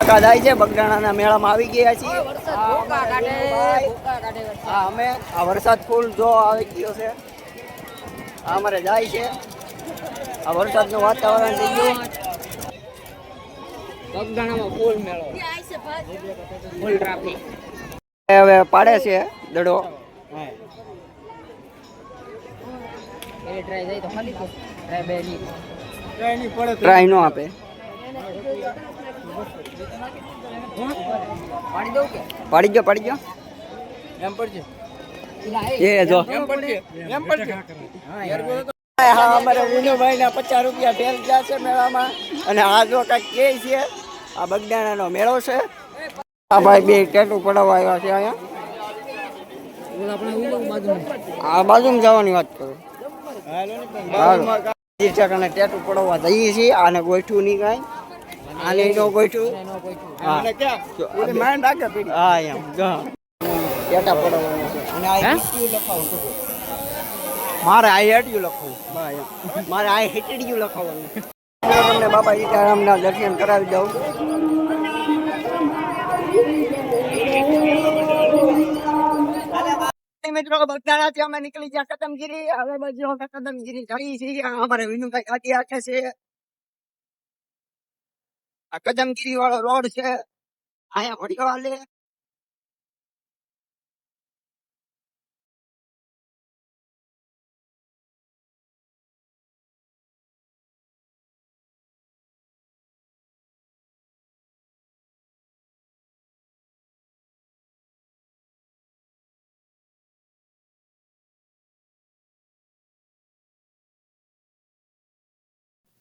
કાકા છે બગડાણાના મેળામાં આવી ગયા છીએ. ભૂકા કાઢે ભૂકા કાઢે વચ્ચે. હા અમે આ વરસાદ ફૂલ જો આવી ગયો છે. આ અમારે જાય છે. આ વરસાદનું વાતાવરણ થઈ ગયું. ફૂલ મેળો. Full traffic. હવે પાડે છે દડો. ટ્રાય જાય તો ખાલી ટ્રાય બે ટ્રાય નો આપે. પાડી દઉં કે? પાડી ગયો પાડી ગયો. એમ પડશે. એ જો. એમ પડશે. એમ પડશે. હા અમારે વિનુભાઈ ના પચાસ રૂપિયા ફેલ ગયા છે મેળામાં. અને આ જો કાંઈક કે છે આ બગદાણાનો મેળો છે. આ ભાઈ બે ટેટુ પડાવવા આવ્યા છે અહીંયા. આ બાજુમાં જવાની વાત કરું. હાલો ટેટુ પડાવવા જઈએ છીએ. આને ગોઠવું નહીં કાંઈ. આને નો ગોઠવું હા. હા એમ. જો. ટેટા પડાવવાના છે. અને આ? હિટયું લખાવવાનું છે. મારે આ હેટિયું લખવું. મારે આ હેટડિયું લખાવવાનું તમને બાબા સીતારામના દર્શન કરાવી દઉં. મિત્રો બગદાણાથી અમે નીકળી ગયા કદમગીરી. હવે બાજુ કદમગીરી ચડી છે. અમારે વિનુભાઈ ખાતી આખે છે. આ કદમગીરી વાળો રોડ છે. અહીંયા ભડિયો હાલે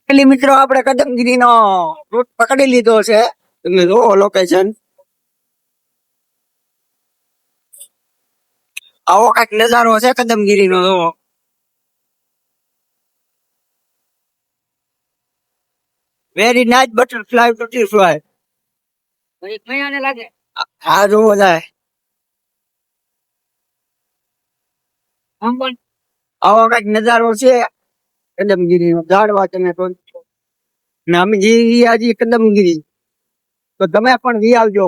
પેલી મિત્રો આપણે કદમગીરી નો રૂટ પકડી લીધો છે. તમે જોવો લોકેશન આવો કંઈક નજારો છે કદમગીરી નો જોવો વેરી નાઇસ બટરફ્લાય બટરફ્લાય કયાને લાગે. હા જોવો જાય. આવો કંઈક નજારો છે. કદમગીરી નો ઝાડવા તમે તો ને અમે જઈ હજી કદમગીરી. તો તમે પણ વી આવજો.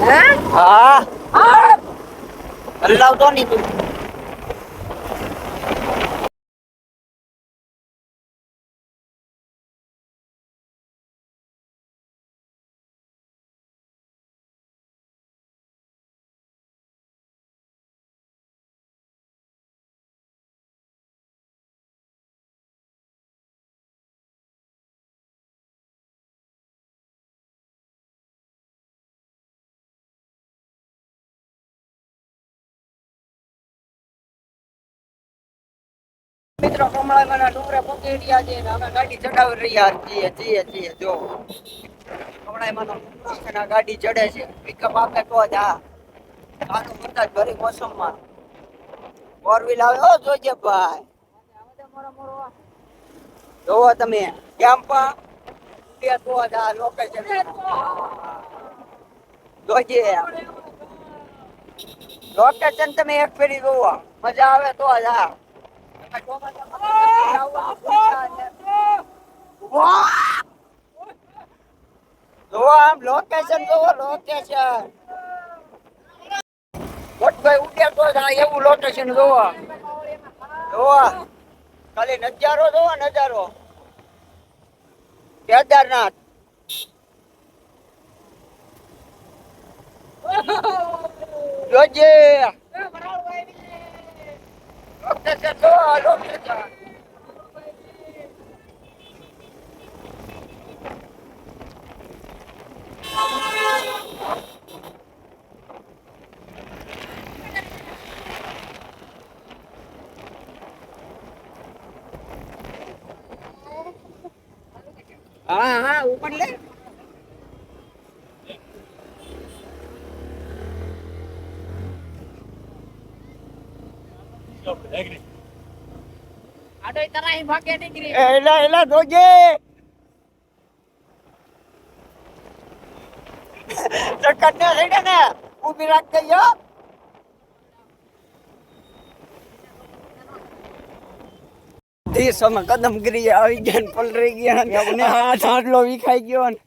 હે? હા. હા. allow મિત્રો કમળાના ડુંગરે પહોંચી રહ્યા છે અમે આપે તો ભરી મોસમમાં. ફોર હો જોવો તમે. કેમ્પા. બે તો જ આ લોકેશન જોજે. લોકેશન તમે એક ફેરી જોવો. મજા આવે તો જ આ જોવો આમ લોકેશન જોવો લોકેશન મોટભાઈ ઉડે તો એવું લોકેશન જોવો. જોવો. ખાલી નજારો જોવો, નજારો. કેદારનાથ. જોજે. લોકેશન જોવો લોકેશન હા હા ઉપર લે. આડોય તરાય અહીં ભાગે નીકળી. એલા એલા જોજે. ચક્કર ના રેડે ને. ઊભી રાખ દઈ હો દેશોમાં કદમગીરી આવી ગયા ને પલરી ગયા ને અમને હાથ આટલો વિખાઈ ગયો ને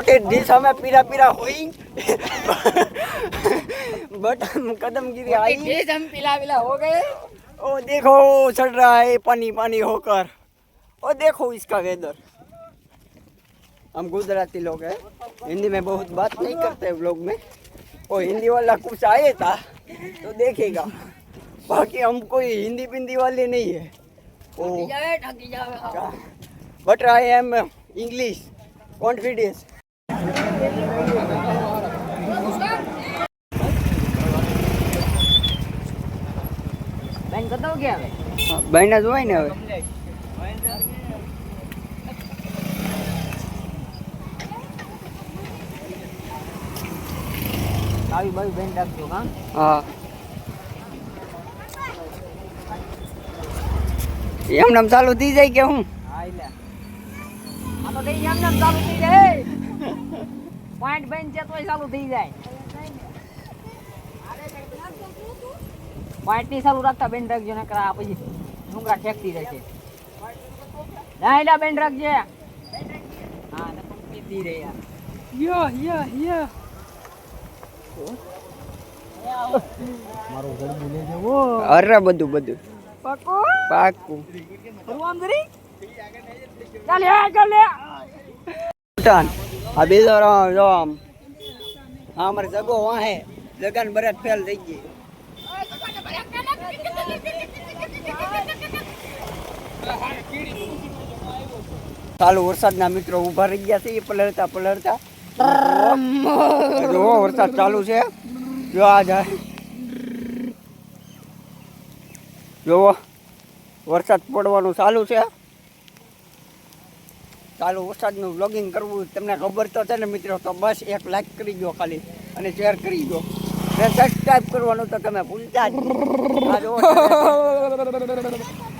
કે દિશામાં પીરા પીરા હોઈ બટ हम कदमगिरी आई बीज हम पिला पिला हो गए ओ देखो चल रहा है पानी पानी होकर ओ देखो इसका वेदर हम गुजराती लोग हैं हिंदी में बहुत बात नहीं करते व्लॉग में वो हिंदी वाला कुछ आए था तो देखेगा बाकी हम कोई हिंदी पिंदी वाले नहीं है But I am English confidence બેન કતો કે હવે? બેન જ હોય ને હવે. આવી બાવી બેન રાખજો હા? હા. એમ નામ ચાલુ થઈ જાય કે હું? હા લે આ તો કઈ ચાલુ થઈ જાય પોઈન્ટ બેન છે તોય ચાલુ થઈ જાય. પોઈન્ટની ચાલુ રાખતા બેન રાખજો ને કરા પછી ડુંગરા ઠેકતી રહેશે. ના એલા બેન રાખજે. હા ને પીતી રે યાર યો યો યો. મારું ગરબું લઈ જવો. અરે બધું બધું. પકો. પાકું. ભગવાન આમ ચાલ હે ચાલ લે ટન આ બીજો રો- જો આમ. હા અમારે જગો વાહે જગન બરત ફેલ થઈ ગઈ. ચાલુ વરસાદના મિત્રો ઊભા રહી ગયા છે. એ પલળતા પલળતા. જો વરસાદ ચાલુ છે. જો આ જાય. જોવો, વરસાદ પડવાનું ચાલુ છે. ચાલુ વરસાદનું વ્લોગિંગ કરવું તમને ખબર તો છે ને મિત્રો, તો બસ એક લાઈક કરી દો ખાલી અને શેર કરી દો અને સબસ્ક્રાઈબ કરવાનું તો તમે ભૂલતા જુઓ.